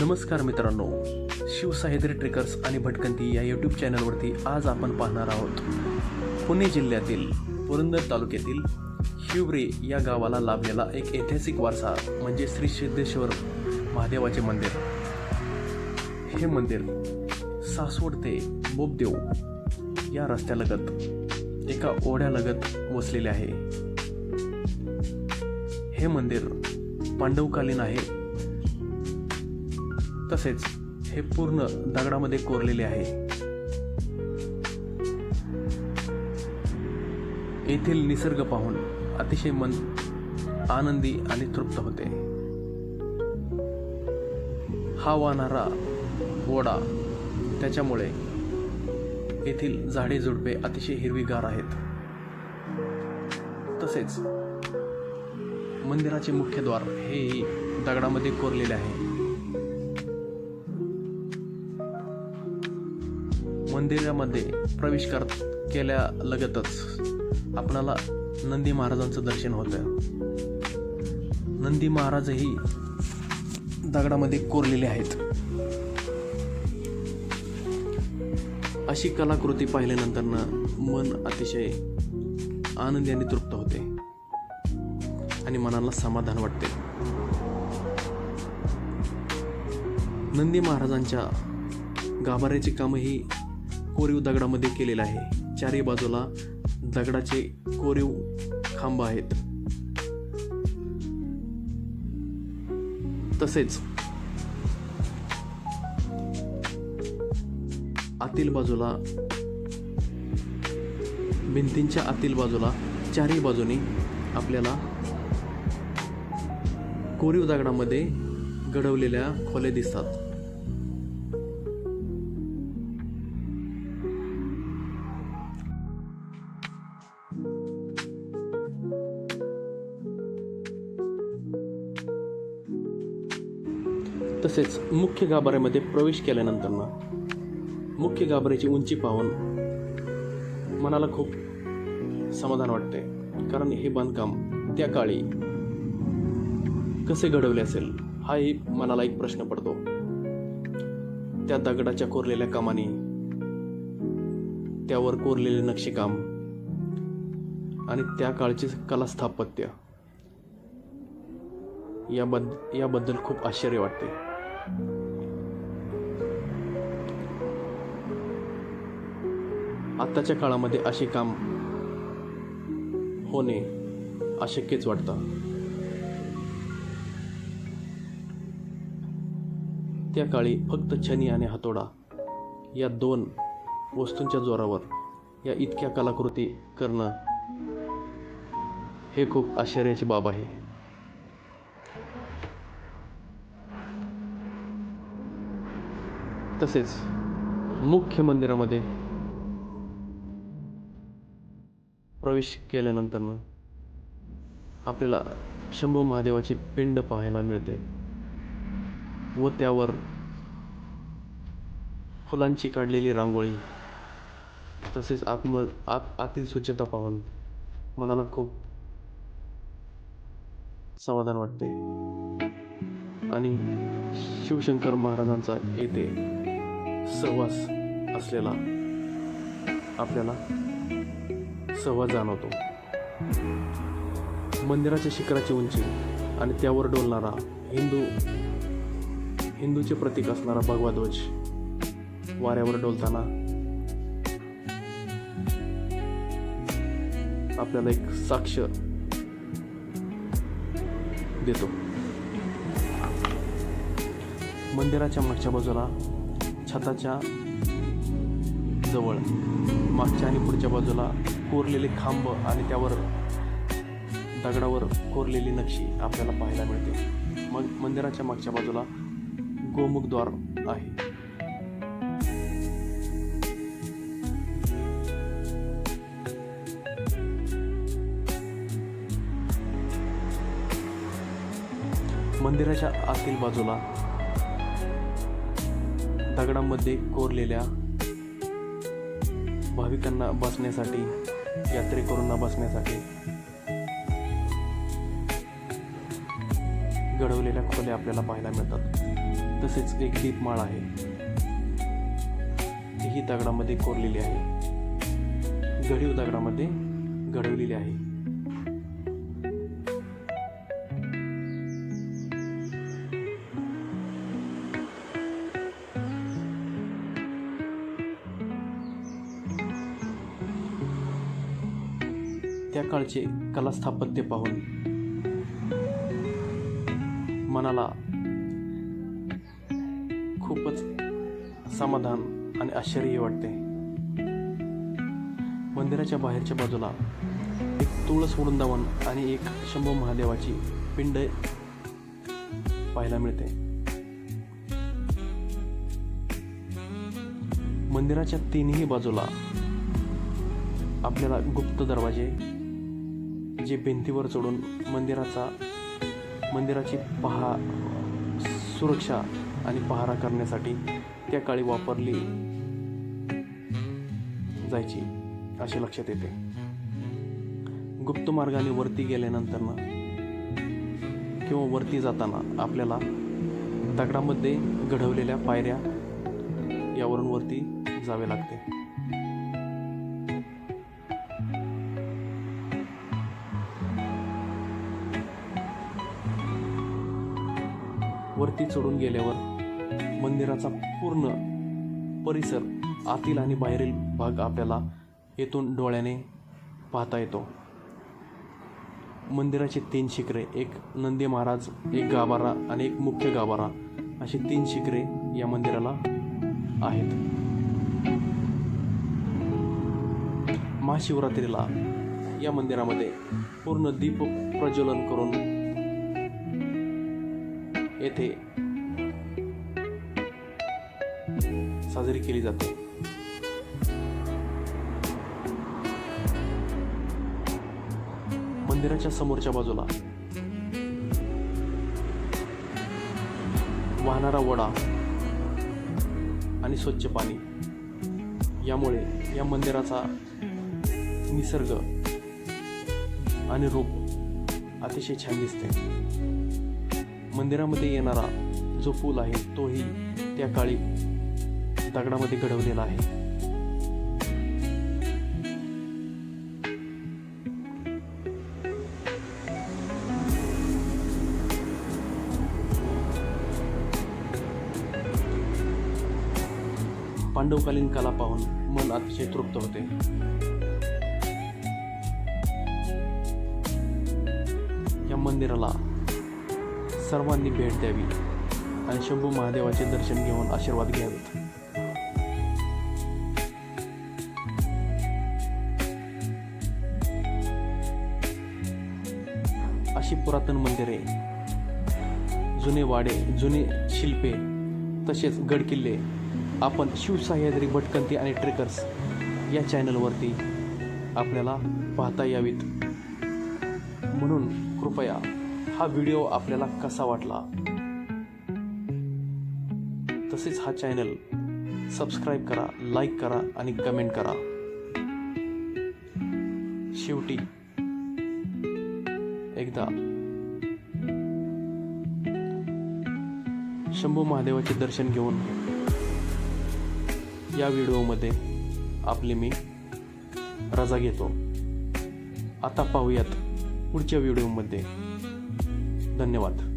नमस्कार मित्रांनो शिवसाहेद्री ट्रेकर्स आणि भटकंती या यूट्यूब चॅनलवरती आज आपण पाहणार आहोत. पुणे जिल्ह्यातील पुरंदर तालुक्यातील हिवरे या गावाला लाभलेला एक ऐतिहासिक वारसा म्हणजे श्री सिद्धेश्वर महादेवाचे मंदिर. हे मंदिर सासवड ते बोबदेव या रस्त्यालगत एका ओढ्यालगत वसलेले आहे. हे मंदिर पांडवकालीन आहे. तसेच हे पूर्ण दगडामध्ये कोरलेले आहे. येथील निसर्ग पाहून अतिशय मन आनंदी आणि तृप्त होते. हा वाहणारा ओढा त्याच्यामुळे येथील झाडे झुडपे अतिशय हिरवीगार आहेत. तसेच मंदिराचे मुख्य द्वार हेही दगडामध्ये कोरलेले आहे. मंदिरामध्ये प्रवेश कर केल्यालगतच आपणाला नंदी महाराजांचं दर्शन होतं नंदी महाराजही दगडामध्ये कोरलेले आहेत. अशी कलाकृती पाहिल्यानंतर मन अतिशय आनंदी आणि तृप्त होते आणि मनाला समाधान वाटते. नंदी महाराजांच्या गाभाऱ्याचे कामही कोरीव दगडामध्ये केलेला आहे. चारही बाजूला दगडाचे कोरीव खांब आहेत. तसेच आतील बाजूला भिंतींच्या आतील बाजूला चारही बाजूनी आपल्याला कोरीव दगडामध्ये घडवलेल्या खोल्या दिसतात. तसेच मुख्य गाभाऱ्यामध्ये प्रवेश केल्यानंतर ना मुख्य गाभाऱ्याची उंची पाहून मनाला खूप समाधान वाटते कारण हे बांधकाम त्या काळी कसे घडवले असेल हाही मनाला एक प्रश्न पडतो. त्या दगडाच्या कोरलेल्या कामाने त्यावर कोरलेले नक्षीकाम आणि त्या काळचे कला स्थापत्य याबद्द याबद्दल खूप आश्चर्य वाटते. आत्ताच्या काळामध्ये असे काम होणे अशक्यच वाटतं. त्या काळी फक्त छनी आणि हातोडा या दोन वस्तूंच्या जोरावर या इतक्या कलाकृती करणं हे खूप आश्चर्याची बाब आहे. तसेच मुख्य मंदिरामध्ये प्रवेश केल्यानंतर आपल्याला शंभू महादेवाची पिंड पाहायला मिळते व त्यावर फुलांची काढलेली रांगोळी तसेच आत्म आत आतील स्वच्छता पाहून मनाला खूप समाधान वाटते. आणि शिवशंकर महाराजांचा येथे सहवास असलेला आपल्याला सहवास जाणवतो. मंदिराच्या शिखराची उंची आणि त्यावर डोलणारा हिंदू हिंदूचे प्रतीक असणारा भगवा ध्वज वाऱ्यावर डोलताना आपल्याला एक साक्ष देतो. मंदिराच्या मागच्या बाजूला छताच्या जवळ. मागच्या आणि पुढच्या बाजूला कोरलेले खांब आणि त्यावर दगडावर कोरलेली नक्षी आपल्याला पाहायला मिळते. मग मंदिराच्या मागच्या बाजूला गोमुखद्वार आहे. मंदिराच्या आतील बाजूला दगडामध्ये कोरलेल्या भाविकांना बसण्यासाठी यात्रेकरूंना बसण्यासाठी घडवलेल्या खोल्या आपल्याला पाहायला मिळतात. तसेच एक दीपमाळ आहे. तीही दगडामध्ये कोरलेली आहे. घडीव दगडामध्ये घडवलेली आहे. त्या काळचे कला स्थापत्य पाहून मनाला खूपच समाधान आणि आश्चर्य वाटते. मंदिराच्या बाहेरच्या बाजूला एक तुळस वृंदावन आणि एक शंभू महादेवाची पिंड पाहायला मिळते. मंदिराच्या तीनही बाजूला आपल्याला गुप्त दरवाजे जे भिंतीवर चढून मंदिराचा मंदिराची पहा सुरक्षा आणि पहारा करण्यासाठी त्या काळी वापरली जायची असे लक्षात येते. गुप्त मार्गाने वरती गेल्यानंतर किंवा वरती जाताना आपल्याला दगडामध्ये घडवलेल्या पायऱ्या यावरून वरती जावे लागते. वरती चढून गेल्यावर मंदिराचा पूर्ण परिसर आतील आणि बाहेरील भाग आपल्याला येथून डोळ्याने पाहता येतो. मंदिराचे तीन शिखरे एक नंदी महाराज एक गाभारा आणि एक मुख्य गाभारा अशी तीन शिखरे या मंदिराला आहेत. महाशिवरात्रीला या मंदिरामध्ये पूर्ण दीप प्रज्वलन करून येथे साजरी केली जाते. मंदिराच्या समोरच्या बाजूला वाहणारा वडा आणि स्वच्छ पाणी यामुळे या मंदिराचा निसर्ग आणि रूप अतिशय छान दिसते. मंदिरामध्ये येणारा जो पूल आहे तोही त्या काळी दगडामध्ये घडवलेला आहे. पांडवकालीन कला पाहून मन अतिशय तृप्त होते. या मंदिराला सर्वांनी भेट द्यावी आणि शंभू महादेवाचे दर्शन घेऊन आशीर्वाद घ्यावेत अशी पुरातन मंदिरे जुने वाडे जुने शिल्पे तसेच गडकिल्ले आपण शिवसह्याद्री भटकंती आणि ट्रेकर्स या चॅनलवरती आपल्याला पाहता यावीत. म्हणून कृपया हा व्हिडिओ आपल्याला कसा वाटला? तसेच हा चॅनल सबस्क्राईब करा लाईक करा आणि कमेंट करा. शेवटी एकदा शंभू महादेवाचे दर्शन घेऊन या व्हिडिओमध्ये आपली मी रजा घेतो. आता पाहूयात पुढच्या व्हिडिओमध्ये. धन्यवाद.